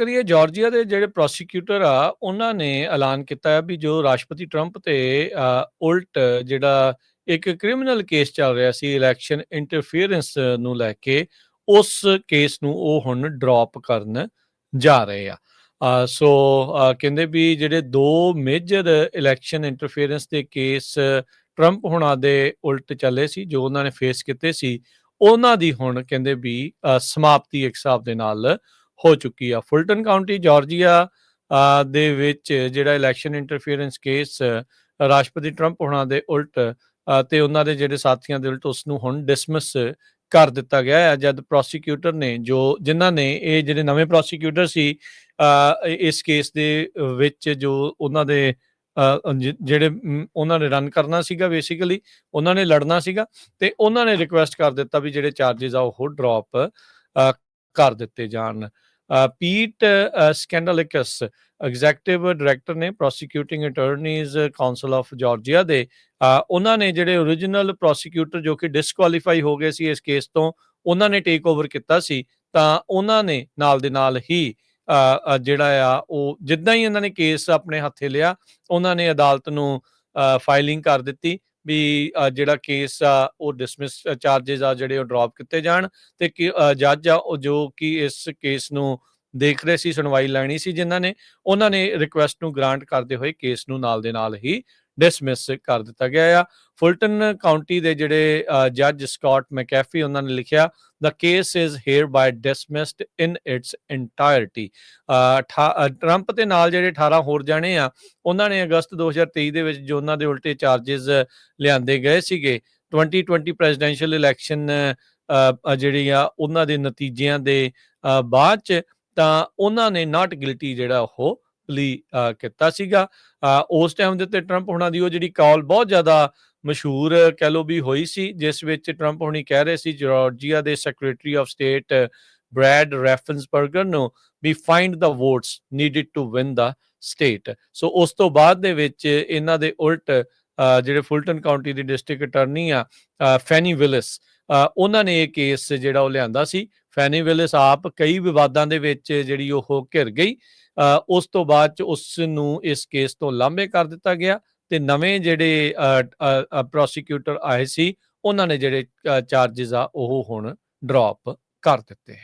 ਕਰੀਏ, ਜਾਰਜੀਆ ਦੇ ਜਿਹੜੇ ਪ੍ਰੋਸੀਕਿਊਟਰ ਆ, ਉਹਨਾਂ ਨੇ ਐਲਾਨ ਕੀਤਾ ਹੈ ਵੀ ਜੋ ਰਾਸ਼ਟਰਪਤੀ ਟਰੰਪ ਤੇ ਉਲਟ ਜਿਹੜਾ ਇੱਕ ਕ੍ਰਿਮੀਨਲ ਕੇਸ ਚੱਲ ਰਿਹਾ ਸੀ ਇਲੈਕਸ਼ਨ ਇੰਟਰਫੀਅਰੈਂਸ ਨੂੰ ਲੈ ਕੇ, ਉਸ ਕੇਸ ਨੂੰ ਉਹ ਹੁਣ ਡ੍ਰੌਪ ਕਰਨ ਜਾ ਰਹੇ ਆ। ਸੋ ਕਹਿੰਦੇ ਵੀ ਜਿਹੜੇ ਦੋ ਮੇਜਰ ਇਲੈਕਸ਼ਨ ਇੰਟਰਫੀਅਰੈਂਸ ਦੇ ਕੇਸ ਟਰੰਪ ਹੁਣਾਂ ਦੇ ਉਲਟ ਚੱਲੇ ਸੀ, ਜੋ ਉਹਨਾਂ ਨੇ ਫੇਸ ਕੀਤੇ ਸੀ, ਉਹਨਾਂ ਦੀ ਹੁਣ ਕਹਿੰਦੇ ਵੀ ਸਮਾਪਤੀ ਇੱਕ ਹਿਸਾਬ ਦੇ ਨਾਲ ਹੋ ਚੁੱਕੀ ਆ। ਫੁਲਟਨ ਕਾਉਂਟੀ ਜਾਰਜੀਆ ਦੇ ਵਿੱਚ ਜਿਹੜਾ ਇਲੈਕਸ਼ਨ ਇੰਟਰਫੀਅਰੈਂਸ ਕੇਸ ਰਾਸ਼ਟਰਪਤੀ ਟਰੰਪ ਹੋਣਾ ਦੇ ਉਲਟ ਅ, ਤੇ ਉਹਨਾਂ ਦੇ ਜਿਹੜੇ ਸਾਥੀਆਂ ਦੇ ਉਲਟ ਉਸ ਨੂੰ ਹੁਣ ਡਿਸਮਿਸ ਕਰ ਦਿੱਤਾ ਗਿਆ ਹੈ। ਜਦ ਪ੍ਰੋਸੀਕਿਊਟਰ ਨੇ ਜੋ ਜਿਨ੍ਹਾਂ ਨੇ ਇਹ ਜਿਹੜੇ ਨਵੇਂ ਪ੍ਰੋਸੀਕਿਊਟਰ ਸੀ ਇਸ ਕੇਸ ਦੇ ਵਿੱਚ ਜੋ ਉਹਨਾਂ ਦੇ ਜਿਹੜੇ ਉਹਨਾਂ ਨੇ ਰਨ ਕਰਨਾ ਸੀਗਾ ਬੇਸਿਕਲੀ ਉਹਨਾਂ ਨੇ ਲੜਨਾ ਸੀਗਾ ਤੇ ਉਹਨਾਂ ਨੇ ਰਿਕੁਐਸਟ ਕਰ ਦਿੱਤਾ ਵੀ ਜਿਹੜੇ ਚਾਰजेस ਆ ਉਹ ਡ੍ਰੌਪ ਕਰ ਦਿੱਤੇ ਜਾਣ। ਪੀਟ ਅ, ਸਕੈਂਡਲਿਕਸ ਐਗਜ਼ੈਕਟਿਵ ਡਾਇਰੈਕਟਰ ਨੇ prosecuting attorneys council of Georgia ਦੇ ਉਹਨਾਂ ਨੇ ਜਿਹੜੇ origignal ਪ੍ਰੋਸੀਕਿਊਟਰ ਜੋ ਕਿ ਡਿਸਕੁਆਲੀਫਾਈ ਹੋ ਗਏ ਸੀ ਇਸ ਕੇਸ ਤੋਂ ਉਹਨਾਂ ਨੇ ਟੇਕ ਓਵਰ ਕੀਤਾ ਸੀ ਤਾਂ ਉਹਨਾਂ ਨੇ ਨਾਲ ਦੇ ਨਾਲ ਹੀ ਜਿਹੜਾ ਆ ਉਹ ਜਿੱਦਾਂ ਹੀ ਇਹਨਾਂ ਨੇ ਕੇਸ ਆਪਣੇ ਹੱਥੇ ਲਿਆ ਉਹਨਾਂ ਨੇ ਅਦਾਲਤ ਨੂੰ ਫਾਈਲਿੰਗ ਕਰ ਦਿੱਤੀ। ਵੀ ਜਿਹੜਾ ਕੇਸ ਆ, ਉਹ ਡਿਸਮਿਸ ਚਾਰजेस ਆ ਜਿਹੜੇ ਉਹ ਡ੍ਰੌਪ ਕੀਤੇ ਜਾਣ ਤੇ ਜੱਜ ਆ, ਉਹ ਜੋ ਕਿ ਇਸ ਕੇਸ ਨੂੰ ਦੇਖ ਰਹੇ ਸੀ, ਸੁਣਵਾਈ ਲੈਣੀ ਸੀ ਜਿਨ੍ਹਾਂ ਨੇ, ਉਹਨਾਂ ਨੇ ਰਿਕੁਐਸਟ ਨੂੰ ਗ੍ਰਾਂਟ ਕਰਦੇ ਹੋਏ ਕੇਸ ਨੂੰ ਨਾਲ ਦੇ ਨਾਲ ਹੀ ਡਿਸਮਿਸ ਕਰ ਦਿੱਤਾ ਗਿਆ ਆ। ਫੁਲਟਨ ਕਾਉਂਟੀ ਦੇ ਜਿਹੜੇ ਜੱਜ ਸਕਾਟ ਮੈਕੈਫੀ ਉਹਨਾਂ ਨੇ ਲਿਖਿਆ, the case is hereby dismissed in its entirety. Trump ਦੇ ਨਾਲ ਜਿਹੜੇ 18 ਹੋਰ ਜਾਣੇ ਆ, ਉਹਨਾਂ ਨੇ ਅਗਸਤ 2023 ਦੇ ਵਿੱਚ ਜੋ ਉਹਨਾਂ ਦੇ ਉਲਟੇ ਚਾਰजेस ਲਿਆਂਦੇ ਗਏ ਸੀਗੇ 2020 ਪ੍ਰੈਜ਼ੀਡੈਂਸ਼ੀਅਲ ਇਲੈਕਸ਼ਨ ਜਿਹੜੀ ਆ, ਉਹਨਾਂ ਦੇ ਨਤੀਜਿਆਂ ਦੇ ਬਾਅਦ ਚ ਤਾਂ ਉਹਨਾਂ ਨੇ ਨਾਟ ਗਿਲਟੀ ਜਿਹੜਾ ਉਹ ਪਲੀ ਕੀਤਾ ਸੀਗਾ। ਅ, ਉਸ ਟਾਈਮ ਦੇ ਉੱਤੇ ਟਰੰਪ ਹੁਣਾਂ ਦੀ ਉਹ ਜਿਹੜੀ ਕਾਲ ਬਹੁਤ ਜ਼ਿਆਦਾ ਮਸ਼ਹੂਰ ਕਹਿ ਲੋ ਵੀ ਹੋਈ ਸੀ ਜਿਸ ਵਿੱਚ ਟਰੰਪ ਹੁਣੀ ਕਹਿ ਰਹੇ ਸੀ ਜਾਰਜੀਆ ਦੇ secretary of state Brad Raffensperger ਨੂੰ ਵੀ find the votes needed to win the state so ਉਸ ਤੋਂ ਬਾਅਦ ਦੇ ਵਿੱਚ ਇਹਨਾਂ ਦੇ ਉਲਟ ਅ, ਜਿਹੜੇ ਫੁਲਟਨ ਕਾਉਂਟੀ ਦੀ ਡਿਸਟ੍ਰਿਕਟ ਅਟਰਨੀ ਆ ਫੈਨੀ ਵਿਲਿਸ ਉਹਨਾਂ ਨੇ ਇਹ ਕੇਸ ਜਿਹੜਾ ਉਹ ਲਿਆਂਦਾ ਸੀ। ਫੈਨੀ ਵਿਲਿਸ ਆਪ ਕਈ ਵਿਵਾਦਾਂ ਦੇ ਵਿੱਚ ਜਿਹੜੀ ਉਹ ਘਿਰ ਗਈ। ਉਸ ਤੋਂ ਬਾਅਦ ਚ ਉਸ ਨੂੰ ਇਸ ਕੇਸ ਤੋਂ ਲਾਂਭੇ ਕਰ ਦਿੱਤਾ ਗਿਆ ਤੇ ਨਵੇਂ ਜਿਹੜੇ ਪ੍ਰੋਸੀਕਿਊਟਰ ਆਏ ਸੀ, ਉਹਨਾਂ ਨੇ ਜਿਹੜੇ ਚਾਰजेस ਆ, ਉਹ ਹੁਣ ਡ੍ਰੌਪ ਕਰ ਦਿੱਤੇ।